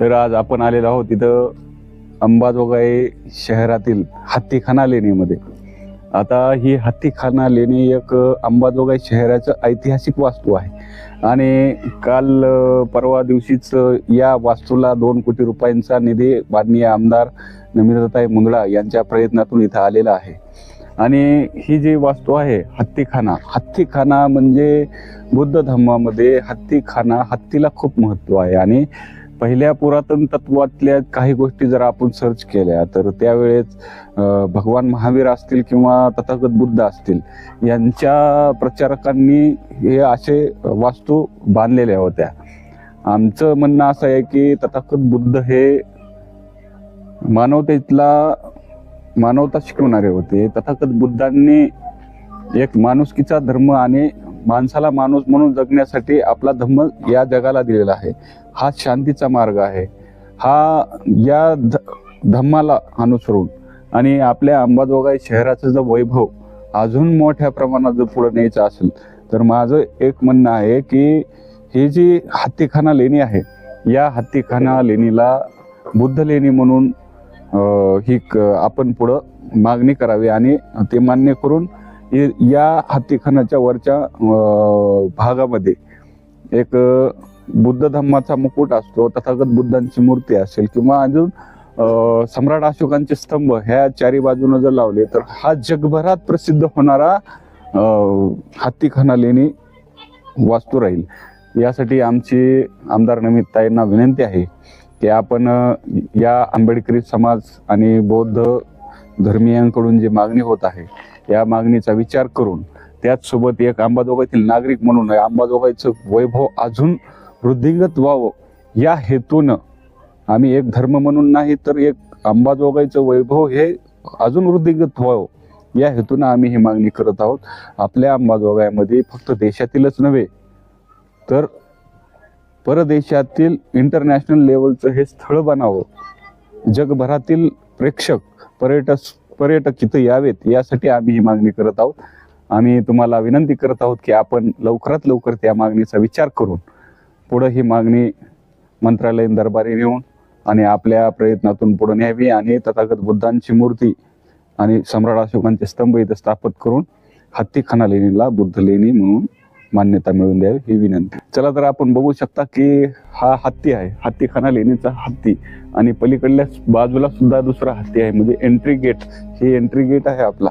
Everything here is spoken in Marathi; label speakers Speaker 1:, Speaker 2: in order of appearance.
Speaker 1: तर आज आपण आलेलो आहोत तिथं अंबाजोगाई शहरातील हत्तीखाना लेणीमध्ये. आता ही हत्तीखाना लेणी एक अंबाजोगाई शहराचं ऐतिहासिक वास्तू आहे. आणि काल परवा दिवशीच या वास्तूला दोन कोटी रुपयांचा निधी माननीय आमदार नमिताताई मुंदडा यांच्या प्रयत्नातून इथं आलेला आहे. आणि ही जी वास्तू आहे हत्तीखाना. हत्तीखाना म्हणजे बुद्ध धर्मामध्ये हत्तीखाना हत्तीला खूप महत्त्व आहे. आणि पहिल्या पुरातन तत्वातल्या काही गोष्टी जर आपण सर्च केल्या तर त्यावेळेस भगवान महावीर असतील किंवा तथागत बुद्ध असतील यांच्या प्रचारकांनी हे असे वास्तू बांधलेल्या होत्या. आमचं म्हणणं असं आहे की तथागत बुद्ध हे मानवतेतला मानवता शिकवणारे होते. तथागत बुद्धांनी एक माणुसकीचा धर्म आणि माणसाला माणूस म्हणून जगण्यासाठी आपला धर्म या जगाला दिलेला आहे. हा शांतीचा मार्ग आहे. हा या ध धम्माला अनुसरून आणि आपल्या अंबाजोगाई शहराचं जर वैभव अजून मोठ्या प्रमाणात जर पुढे न्यायचं असेल तर माझं एक म्हणणं आहे की ही जी हत्तीखाना लेणी आहे या हत्तीखाना लेणीला बुद्ध लेणी म्हणून ही क- आपण पुढं मागणी करावी आणि ते मान्य करून या हत्तीखानाच्या वरच्या भागामध्ये एक बुद्ध धम्माचा मुकुट असतो तथागत बुद्धांची मूर्ती असेल किंवा अजून सम्राट अशोकांचे स्तंभ ह्या चारी बाजूने जर लावले तर हा जगभरात प्रसिद्ध होणारा हत्तीखाना लेणी वास्तू राहील. यासाठी आमची आमदार नमित ताईंना विनंती आहे. की आपण या आंबेडकरी समाज आणि बौद्ध धर्मियांकडून जी मागणी होत आहे या मागणीचा विचार करून त्याचसोबत एक अंबाजोगाईतील नागरिक म्हणून अंबाजोगाईचं वैभव अजून वृद्धिंगत व्हावं या हेतूनं आम्ही एक धर्म म्हणून नाही तर एक अंबाजोगाईचं वैभव हे अजून वृद्धिंगत व्हावं या हेतूनं आम्ही ही मागणी करत आहोत. आपल्या अंबाजोगाईमध्ये फक्त देशातीलच नव्हे तर परदेशातील इंटरनॅशनल लेवलचं हे स्थळ बनावं. जगभरातील प्रेक्षक पर्यटक पर्यटक इथं यावेत यासाठी आम्ही ही मागणी करत आहोत. आम्ही तुम्हाला विनंती करत आहोत की आपण लवकरात लवकर त्या मागणीचा विचार करून पुढं ही मागणी मंत्रालयीन दरबारी नेऊन आणि आपल्या प्रयत्नातून पुढे न्यावी आणि तथागत बुद्धांची मूर्ती आणि सम्राट अशोकांचे स्तंभ इथं स्थापित करून हत्तीखाना लेणीला बुद्ध लेणी म्हणून मान्यता मिळवून द्यावी ही विनंती. चला तर आपण बघू शकता की हा हत्ती आहे. हत्तीखाना लेणीचा हत्ती. आणि पलीकडल्या बाजूला सुद्धा दुसरा हत्ती आहे. म्हणजे एंट्री गेट ही एंट्री गेट आहे आपला.